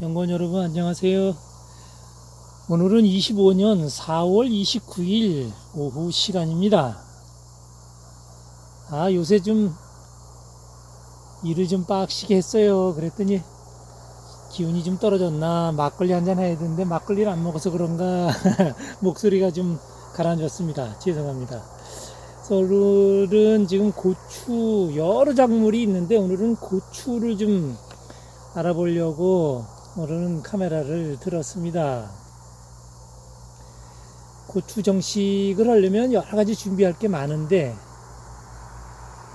연구원 여러분 안녕하세요. 오늘은 25년 4월 29일 오후 시간입니다. 아 요새 좀 일을 좀 빡시게 했어요. 그랬더니 기운이 좀 떨어졌나 막걸리 한잔 해야 되는데 막걸리를 안 먹어서 그런가 목소리가 좀 가라앉았습니다. 죄송합니다. 오늘은 지금 고추 여러 작물이 있는데 오늘은 고추를 좀 알아보려고 오늘은 카메라를 들었습니다. 고추 정식을 하려면 여러 가지 준비할 게 많은데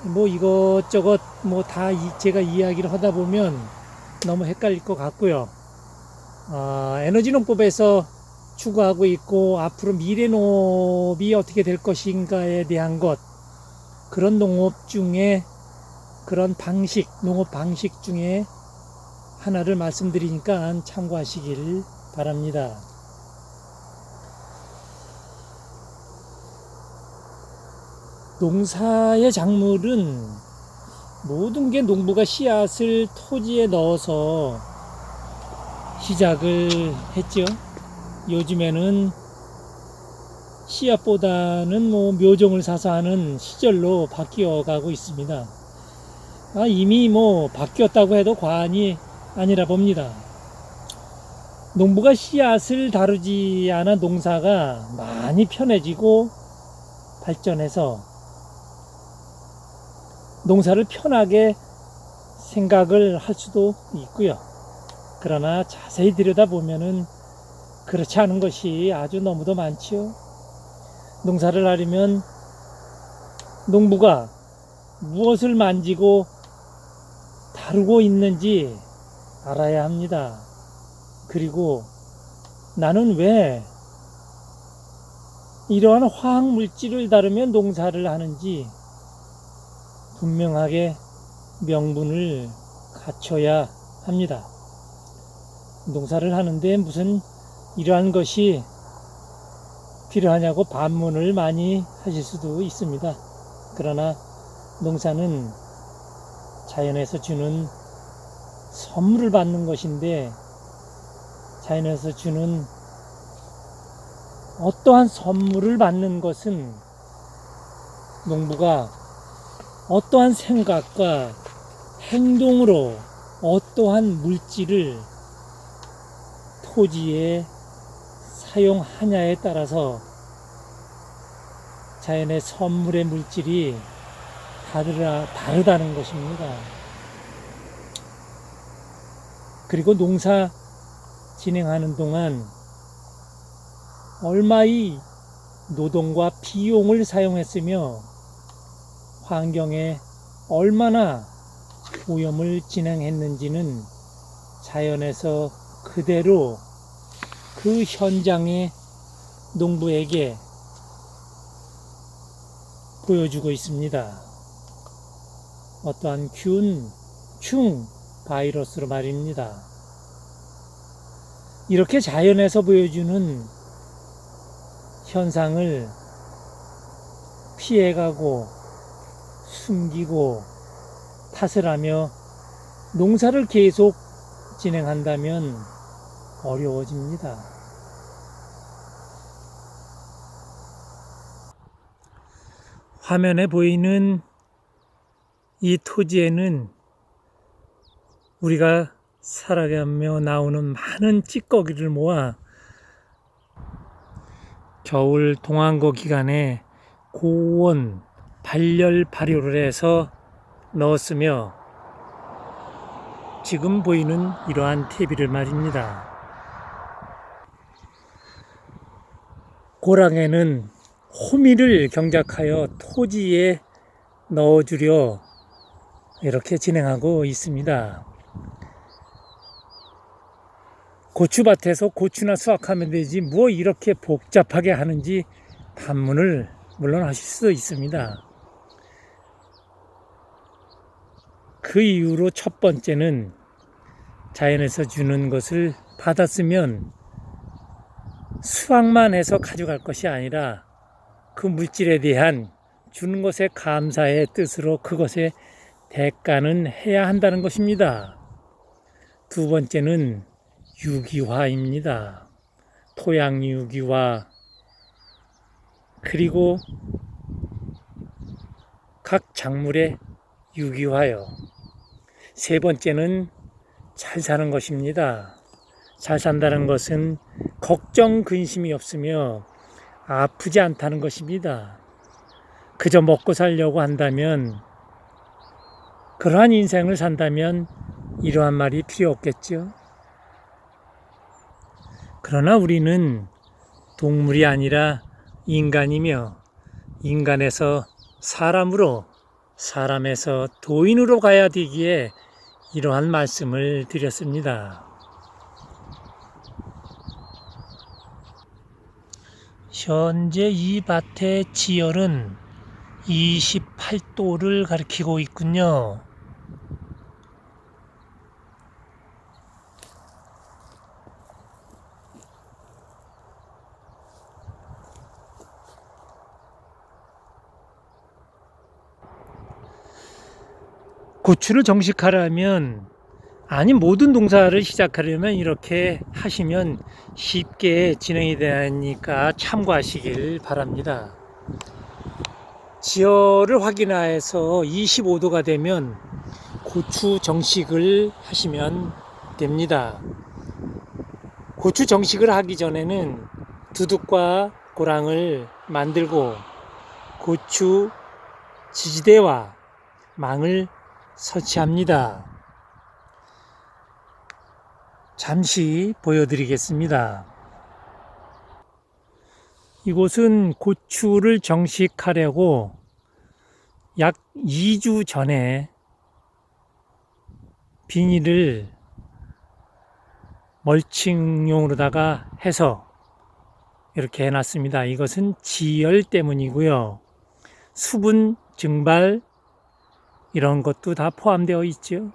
뭐 이것저것 뭐 다 제가 이야기를 하다 보면 너무 헷갈릴 것 같고요. 아, 에너지 농법에서 추구하고 있고 앞으로 미래 농업이 어떻게 될 것인가에 대한 것 그런 농업 중에 그런 방식 농업 방식 중에 하나를 말씀드리니까 참고하시길 바랍니다. 농사의 작물은 모든 게 농부가 씨앗을 토지에 넣어서 시작을 했죠. 요즘에는 씨앗보다는 뭐 묘종을 사서 하는 시절로 바뀌어 가고 있습니다. 아, 이미 뭐 바뀌었다고 해도 과언이 아니라 봅니다. 농부가 씨앗을 다루지 않은 농사가 많이 편해지고 발전해서 농사를 편하게 생각을 할 수도 있고요. 그러나 자세히 들여다보면은 그렇지 않은 것이 아주 너무도 많지요. 농사를 하려면 농부가 무엇을 만지고 다루고 있는지 알아야 합니다. 그리고 나는 왜 이러한 화학 물질을 다루면 농사를 하는지 분명하게 명분을 갖춰야 합니다. 농사를 하는데 무슨 이러한 것이 필요하냐고 반문을 많이 하실 수도 있습니다. 그러나 농사는 자연에서 주는 선물을 받는 것인데 자연에서 주는 어떠한 선물을 받는 것은 농부가 어떠한 생각과 행동으로 어떠한 물질을 토지에 사용하냐에 따라서 자연의 선물의 물질이 다르다, 다르다는 것입니다. 그리고 농사 진행하는 동안 얼마의 노동과 비용을 사용했으며 환경에 얼마나 오염을 진행했는지는 자연에서 그대로 그 현장의 농부에게 보여주고 있습니다. 어떠한 균, 충, 바이러스로 말입니다. 이렇게 자연에서 보여주는 현상을 피해가고 숨기고 탓을 하며 농사를 계속 진행한다면 어려워집니다. 화면에 보이는 이 토지에는 우리가 살아가며 나오는 많은 찌꺼기를 모아 겨울 동안거 기간에 고온 발열 발효를 해서 넣었으며 지금 보이는 이러한 퇴비를 말입니다. 고랑에는 호미를 경작하여 토지에 넣어주려 이렇게 진행하고 있습니다. 고추밭에서 고추나 수확하면 되지 뭐 이렇게 복잡하게 하는지 반문을 물론 하실 수도 있습니다. 그 이후로 첫 번째는 자연에서 주는 것을 받았으면 수확만 해서 가져갈 것이 아니라 그 물질에 대한 주는 것에 감사의 뜻으로 그것에 대가는 해야 한다는 것입니다. 두 번째는 유기화입니다. 토양 유기화 그리고 각 작물의 유기화요. 세 번째는 잘 사는 것입니다. 잘 산다는 것은 걱정 근심이 없으며 아프지 않다는 것입니다. 그저 먹고 살려고 한다면 그러한 인생을 산다면 이러한 말이 필요 없겠죠. 그러나 우리는 동물이 아니라 인간이며 인간에서 사람으로 사람에서 도인으로 가야 되기에 이러한 말씀을 드렸습니다. 현재 이 밭의 지열은 28도를 가리키고 있군요. 고추를 정식하려면 아니 모든 동사를 시작하려면 이렇게 하시면 쉽게 진행이 되니까 참고하시길 바랍니다. 지열을 확인해서 25도가 되면 고추 정식을 하시면 됩니다. 고추 정식을 하기 전에는 두둑과 고랑을 만들고 고추 지지대와 망을 설치합니다. 잠시 보여드리겠습니다. 이곳은 고추를 정식하려고 약 2주 전에 비닐을 멀칭용으로다가 해서 이렇게 해놨습니다. 이것은 지열 때문이고요. 수분 증발 이런 것도 다 포함되어 있죠.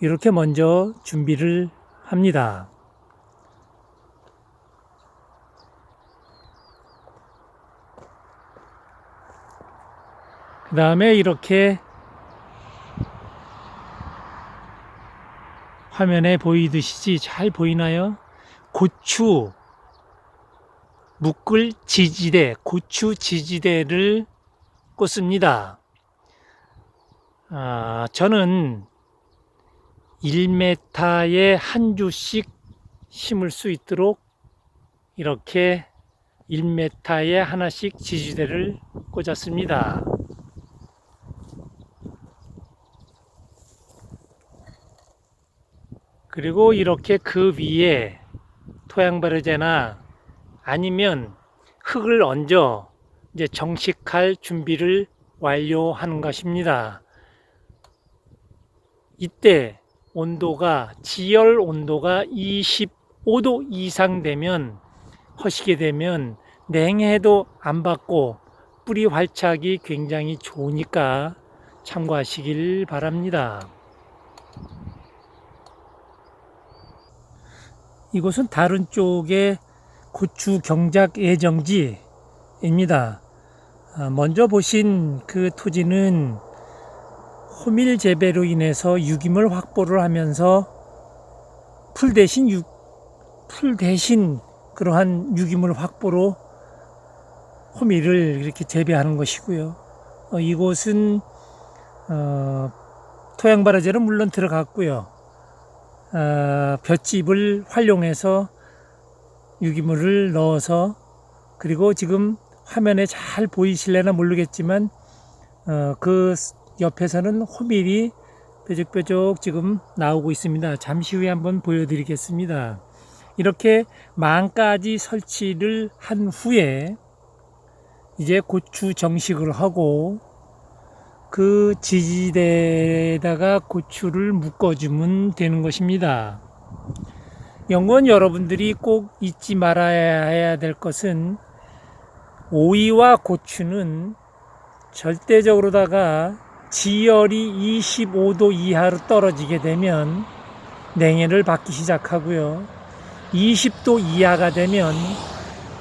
이렇게 먼저 준비를 합니다. 그 다음에 이렇게 화면에 보이듯이 잘 보이나요? 고추 묶을 지지대, 고추 지지대를 꽂습니다. 아, 저는 1m에 한 주씩 심을 수 있도록 이렇게 1m에 하나씩 지지대를 꽂았습니다. 그리고 이렇게 그 위에 토양바르제나 아니면 흙을 얹어 이제 정식할 준비를 완료하는 것입니다. 이때 온도가 지열 온도가 25도 이상 되면 허시게 되면 냉해도 안 받고 뿌리 활착이 굉장히 좋으니까 참고하시길 바랍니다. 이곳은 다른 쪽의 고추 경작 예정지입니다. 아, 먼저 보신 그 토지는 호밀 재배로 인해서 유기물 확보를 하면서 풀 대신 유, 풀 대신 그러한 유기물 확보로 호밀을 이렇게 재배하는 것이고요. 어, 이곳은 어, 토양 발화제는 물론 들어갔고요. 어, 볏짚을 활용해서 유기물을 넣어서 그리고 지금 화면에 잘 보이실래나 모르겠지만 어, 그 옆에서는 호밀이 뾰족뾰족 지금 나오고 있습니다. 잠시 후에 한번 보여드리겠습니다. 이렇게 망까지 설치를 한 후에 이제 고추 정식을 하고 그 지지대에다가 고추를 묶어주면 되는 것입니다. 연구원 여러분들이 꼭 잊지 말아야 될 것은 오이와 고추는 절대적으로다가 지열이 25도 이하로 떨어지게 되면 냉해를 받기 시작하고요. 20도 이하가 되면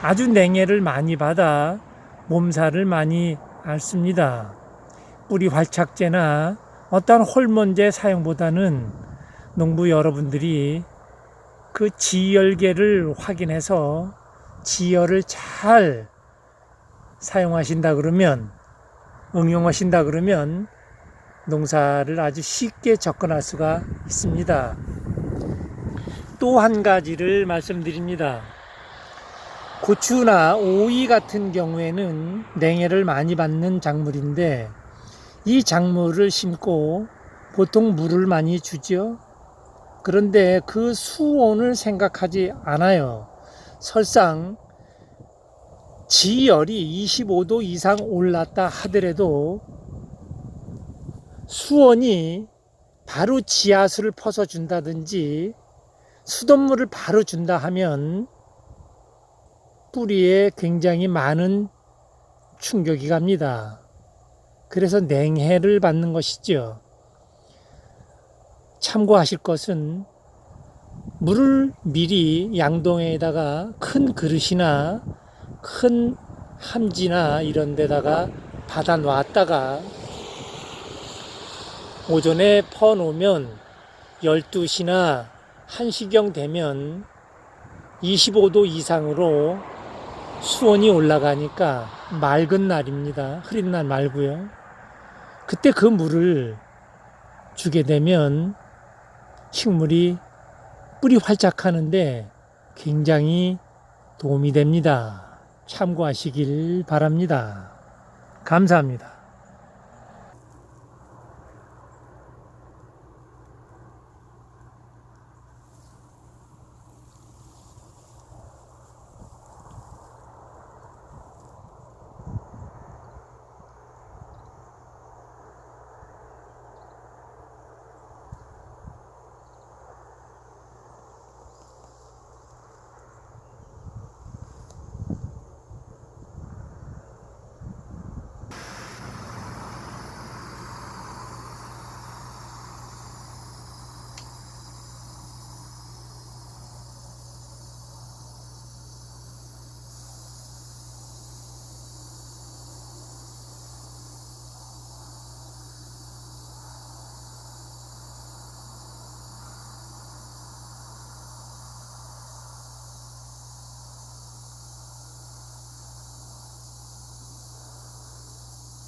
아주 냉해를 많이 받아 몸살을 많이 앓습니다. 뿌리 활착제나 어떠한 호르몬제 사용보다는 농부 여러분들이 그 지열계를 확인해서 지열을 잘 사용하신다 그러면 응용하신다 그러면 농사를 아주 쉽게 접근할 수가 있습니다. 또 한 가지를 말씀드립니다. 고추나 오이 같은 경우에는 냉해를 많이 받는 작물인데 이 작물을 심고 보통 물을 많이 주죠. 그런데 그 수온을 생각하지 않아요. 설상 지열이 25도 이상 올랐다 하더라도 수온이 바로 지하수를 퍼서 준다든지 수돗물을 바로 준다 하면 뿌리에 굉장히 많은 충격이 갑니다. 그래서 냉해를 받는 것이죠. 참고하실 것은 물을 미리 양동에다가 큰 그릇이나 큰 함지나 이런 데다가 받아 놨다가 오전에 퍼 놓으면 12시나 1시경 되면 25도 이상으로 수온이 올라가니까 맑은 날입니다. 흐린 날 말고요. 그때 그 물을 주게 되면 식물이 뿌리 활짝 하는데 굉장히 도움이 됩니다. 참고하시길 바랍니다. 감사합니다.